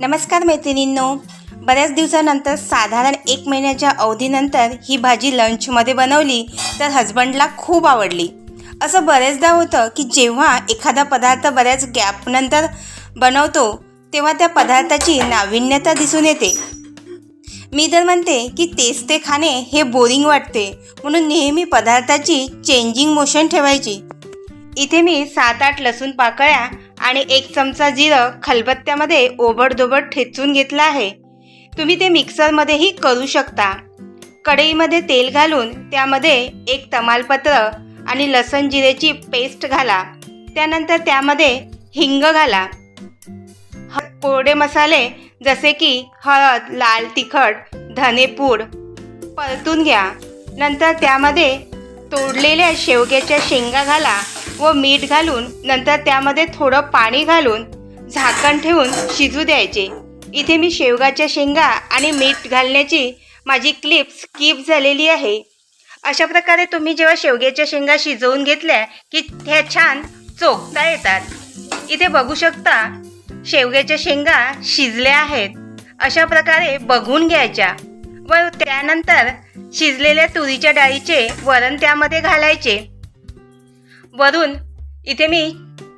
नमस्कार मैत्रिणींनो. बऱ्याच दिवसानंतर साधारण एक महिन्याच्या अवधीनंतर ही भाजी लंचमध्ये बनवली तर हजबंडला खूप आवडली. असं बरेचदा होतं की जेव्हा एखादा पदार्थ बऱ्याच गॅपनंतर बनवतो तेव्हा त्या पदार्थाची नाविन्यता दिसून येते. मी तर म्हणते की तेच ते खाणे हे बोरिंग वाटते म्हणून नेहमी पदार्थाची चेंजिंग मोशन ठेवायची. इथे मी सात आठ लसूण पाकळ्या आणि एक चमचा जिरं खलबत्त्यामध्ये ओबडधोबड ठेचून घेतलं आहे. तुम्ही ते मिक्सरमध्येही करू शकता. कढईमध्ये तेल घालून त्यामध्ये एक तमालपत्र आणि लसण जिरेची पेस्ट घाला. त्यानंतर त्यामध्ये हिंग घाला. कोरडे मसाले जसे की हळद लाल तिखट धनेपूड परतून घ्या. नंतर त्यामध्ये तोडलेल्या शेवग्याच्या शेंगा घाला व मीठ घालून नंतर त्यामध्ये थोडं पाणी घालून झाकण ठेवून शिजू द्यायचे. इथे मी शेवगाच्या शेंगा आणि मीठ घालण्याची माझी क्लिप स्किप झालेली आहे. अशा प्रकारे तुम्ही जेव्हा शेवग्याच्या शेंगा शिजवून घेतल्या की त्या छान चोखता येतात. इथे बघू शकता शेवग्याच्या शेंगा शिजल्या आहेत. अशा प्रकारे बघून घ्यायच्या. व त्यानंतर शिजलेल्या तुरीच्या डाळीचे वरण त्यामध्ये घालायचे. वरून इथे मी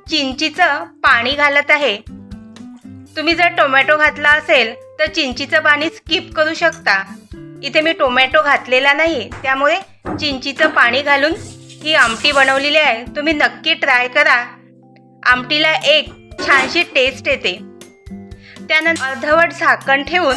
चिंचीचं पाणी घालत आहे. तुम्ही जर टोमॅटो घातला असेल तर चिंचीचं पाणी स्किप करू शकता. इथे मी टोमॅटो घातलेला नाही त्यामुळे चिंचीचं पाणी घालून ही आमटी बनवलेली आहे. तुम्ही नक्की ट्राय करा. आमटीला एक छानशी टेस्ट येते. त्यानंतर अर्धवट झाकण ठेवून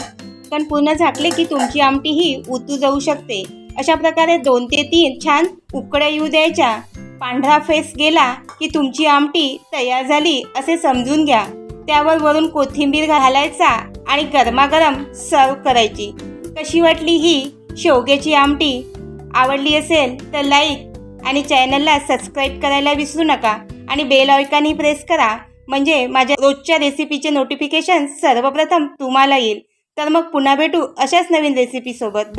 पण पूर्ण झाकले की तुमची आमटी ही उतू जाऊ शकते. अशा प्रकारे दोन ते तीन छान उकड्या येऊ द्यायच्या. पांढरा फेस गेला की तुमची आमटी तयार झाली असे समजून घ्या. त्यावर वरून कोथिंबीर घालायचा आणि गरमागरम सर्व करायची. कशी वाटली ही शेवग्याची आमटी? आवडली असेल तर लाईक आणि चॅनलला सबस्क्राईब करायला विसरू नका आणि बेल ऑयकानही प्रेस करा. म्हणजे माझ्या रोजच्या रेसिपीचे नोटिफिकेशन सर्वप्रथम तुम्हाला येईल. तर मग पुन्हा भेटू अशाच नवीन रेसिपीसोबत